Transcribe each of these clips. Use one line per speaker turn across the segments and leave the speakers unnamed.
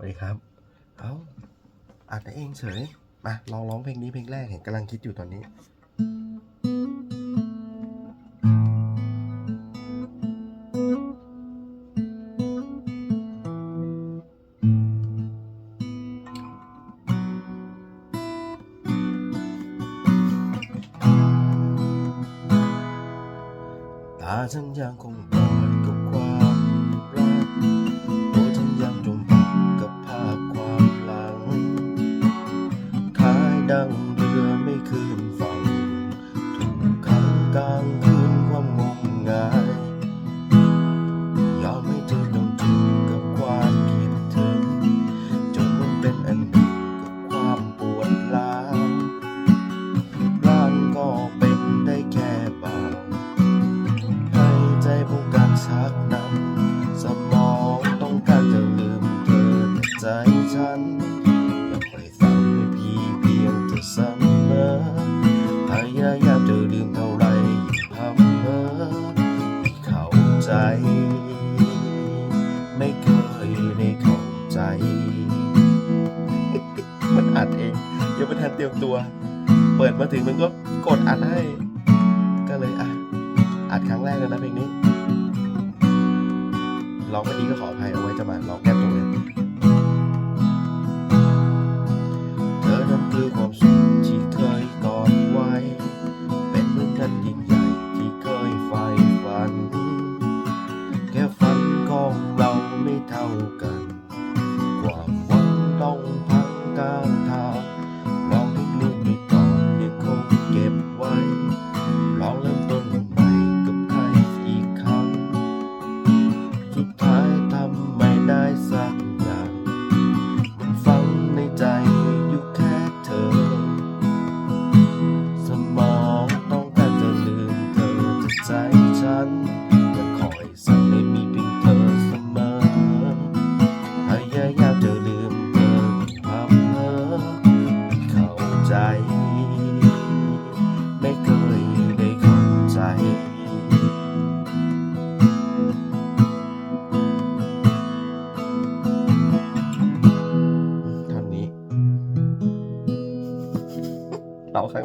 วัสดีครับ เอ้าอัดเองเฉย มาลองร้องเพลงนี้เพลงแรกเห็นกำลังคิดอยู่ตอนนี้ตาฉันยังคงบอด ทันเตรียมตัว เปิดมาถึงมันก็กดอัดให้ ก็เลยอะอัดครั้งแรกเลยนะเพลงนี้ร้องไม่ดีก็ขออภัยเอาไว้จะมาร้องแก้ตัวเลยเธอนั้นคือความสุขที่เคยกอดไว้ เป็นเหมือนกันยิ่งใหญ่ที่เคยใฝ่ฝัน แค่ฝันของเราไม่เท่ากัน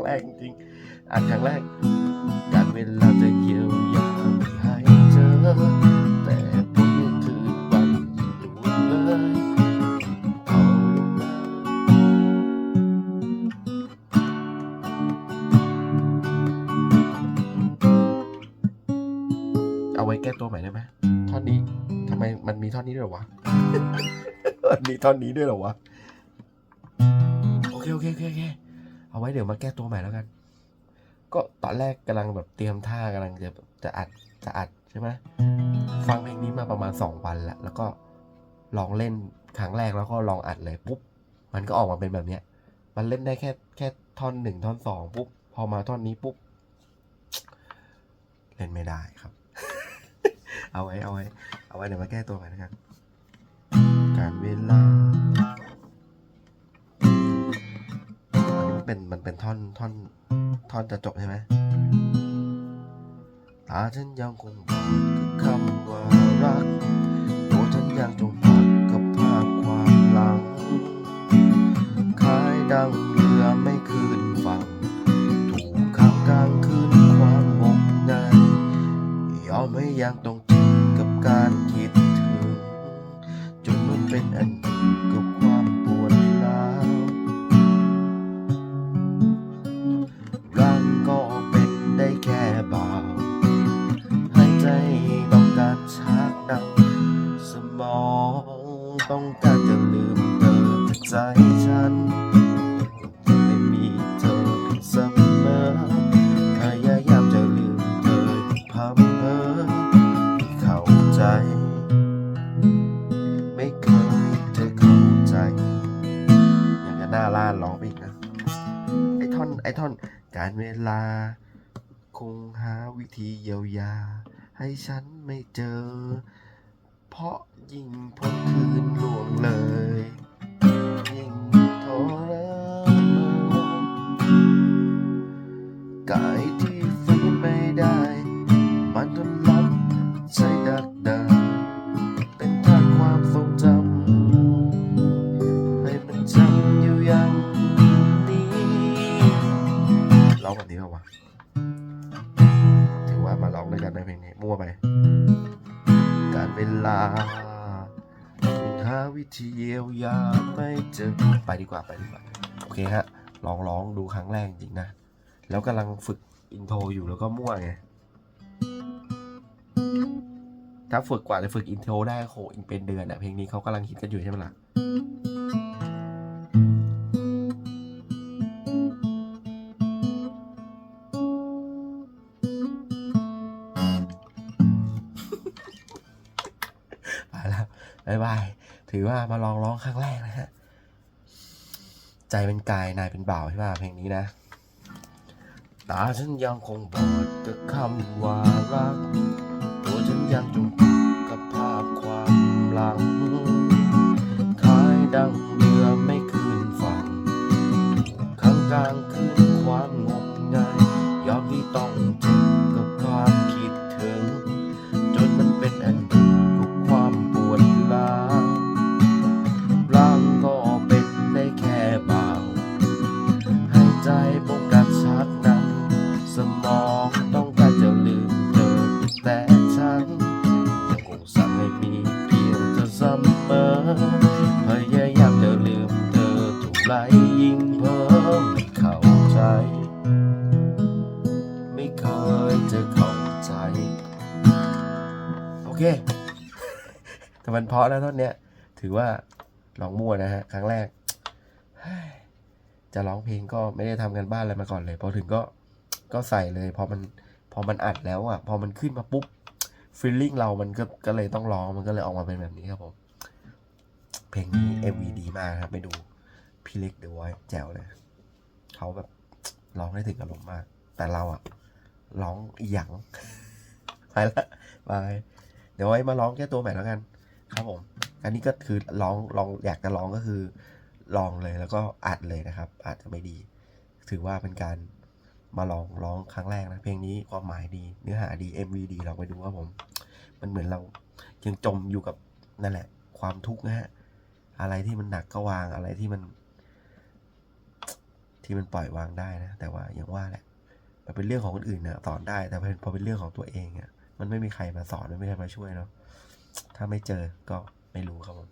แรกจริงอ่านครั้งแรก การเวลาจะเยียวยาให้เจอแต่พอนึกถึงวันที่เลยเอาลงมาเอาไว้แก้ตัวใหม่ได้ไหมท่อนนี้ทำไมมันมีท่อนนี้ด้วยวะมันมีท่อนนี้ด้วยเหรอวะโอเคโอเคโอเคโอเค เอาไว้เดี๋ยวมาแก้ตัวใหม่แล้วกัน ก็ตอนแรกกำลังแบบเตรียมท่ากำลังจะจะอัดจะอัดใช่ไหมฟังเพลงนี้มาประมาณสองวันแล้วแล้วก็ลองเล่นครั้งแรกแล้วก็ลองอัดเลยปุ๊บมันก็ออกมาเป็นแบบเนี้ย มันเล่นได้แค่แค่ท่อนหนึ่งท่อนสองปุ๊บพอมาท่อนนี้ปุ๊บเล่นไม่ได้ครับ เอาไว้เอาไว้ เอาไว้เดี๋ยวมาแก้ตัวใหม่แล้วกันการเวลา เป็นมันเป็นท่อนท่อนท่อนจะจบใช่ไหมตาฉันยังคงบอดกับคำว่ารักตัวฉันยังจมปักกับภาพความหลังคลายดังเรือไม่คืนฝั่งถูกขังกลางคืนความมงายยอมให้ยังต้องจิตกับการคิด กดังสมองต้องการจะลืมเธอแต่ใจฉันจะไม่มีเธอเพียงเสมอพยายามจะลืมเธอพัมเพอไม่เข้าใจ ไม่เคยจะเข้าใจ อย่างกับหน้าล้านร้องอีกนะ ไอ้ท่อนไอ้ท่อนการเวลาคงหาวิธีเยียวยา ให้ฉันไม่เจอ เพราะยิ่งพบคืนล่วงเลย ยิ่งทรมานกายที่ฟื้นไม่ได้ มันทนรับใจดักดานเป็นทางความทรงจำให้มันจำอยู่อย่างนี้ร้องแบบนี้เหรอวะถือว่ามาร้องด้วยกันในเพลงนี้มั่วไป การเวลาหาวิธีเยียวยาไม่เจอไปดีกว่าไปดีกว่า โอเคฮะ ลองร้องดูครั้งแรกจริงนะ แล้วกำลังฝึกอินโทรอยู่แล้วก็มั่วไง ถ้าฝึกกว่าจะฝึกอินโทรได้โหอินเป็นเดือนอะเพลงนี้เขากำลังฮิดกันอยู่ใช่ไหมล่ะ บายบาย ถือว่ามาลองร้องครั้งแรกนะฮะ ใจเป็นกายนายเป็นบ่าวใช่ป่ะเพลงนี้นะ ตาฉันยังคงบอดกับคำว่ารัก ตัวฉันยังจมกกับภาพความหลังคายดังเรือไม่คืนฝั่งข้างกลางคืนความงมงายยอมที่ต้องเจ็บ ใจบงกัดชักนำสมองต้องการจะลืมเธอแต่ฉันยังคงสั่งให้มีเพียงเธอเสมอพยายามจะลืมเธอถูกไล่ยิงเพิ่มไม่เข้าใจ ไม่เคยจะเข้าใจ โอเคแต่มันเพราะนะท่อนเนี้ยถือว่าร้องมั่วนะฮะ ครั้งแรก จะร้องเพลงก็ไม่ได้ทำกันบ้านอะไรมาก่อนเลยพอถึงก็ก็ใส่เลยพอมันพอมันอัดแล้วอะพอมันขึ้นมาปุ๊บฟีลลิ่งเรามันก็ก็เลยต้องร้องมันก็เลยออกมาเป็นแบบนี้ครับผมเพลงนี้ MV ดีมากครับไปดูพี่เล็กเดอะไวท์แจ๋วเลยเขาแบบร้องได้ถึงอารมณ์มาก แต่เราอะร้องอีหยังไปละบายเดี๋ยวไว้มาร้องแค่ตัวใหม่แล้วกัน ครับผม อันนี้ก็คือร้องลองอยากจะร้องก็คือ ลองเลยแล้วก็อัดเลยนะครับ อาจจะไม่ดี ถือว่าเป็นการมาลองร้องครั้งแรกนะ เพลงนี้ความหมายดี เนื้อหาดี MV ดีลองไปดูครับผม มันเหมือนเรายังจมอยู่กับนั่นแหละ ความทุกข์นะฮะอะไรที่มันหนักก็วางอะไรที่มัน ที่มันปล่อยวางได้นะ แต่ว่าอย่างว่าแหละมันเป็นเรื่องของคนอื่นนะสอนได้ แต่พอเป็นเรื่องของตัวเองอะ่ะมันไม่มีใครมาสอนไม่มีใครมาช่วยเนาะถ้าไม่เจอก็ไม่รู้ครับผม